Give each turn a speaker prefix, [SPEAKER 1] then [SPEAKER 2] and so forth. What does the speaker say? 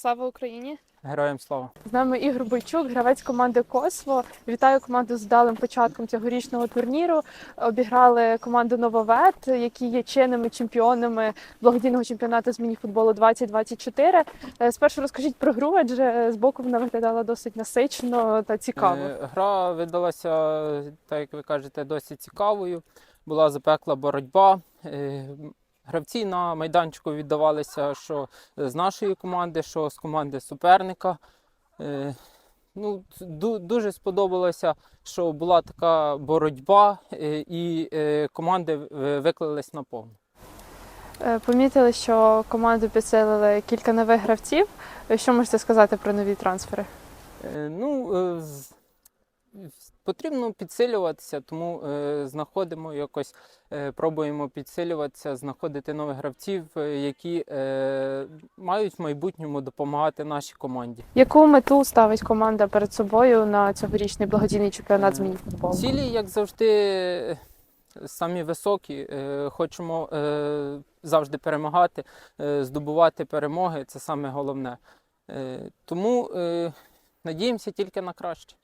[SPEAKER 1] Слава Україні!
[SPEAKER 2] Героям слава!
[SPEAKER 1] З нами Ігор Бойчук, гравець команди Косво. Вітаю команду з вдалим початком цьогорічного турніру. Обіграли команду Нововет, які є чинними чемпіонами благодійного чемпіонату з мініфутболу 2024. Е, Спершу розкажіть про гру, адже з боку вона виглядала досить насичено та цікаво.
[SPEAKER 2] Е, Гра видалася, так як ви кажете, досить цікавою. Була запекла боротьба. Е, Гравці на майданчику віддавалися, що з нашої команди, що з команди суперника. Е, Ну, дуже сподобалося, що була така боротьба, е, і е, команди е, виклались на повну.
[SPEAKER 1] Е, Помітили, що команду підсилили кілька нових гравців. Е, Що можете сказати про нові трансфери?
[SPEAKER 2] Е, Ну, е, потрібно підсилюватися, тому е, знаходимо якось, е, пробуємо підсилюватися, знаходити нових гравців, е, які е, мають в майбутньому допомагати нашій команді.
[SPEAKER 1] Яку мету ставить команда перед собою на цьогорічний благодійний чемпіонат з
[SPEAKER 2] Е,
[SPEAKER 1] мініфутболу?
[SPEAKER 2] Цілі, як завжди, самі високі. Е, Хочемо е, завжди перемагати, е, здобувати перемоги це саме головне. Е, Тому е, надіємося тільки на краще.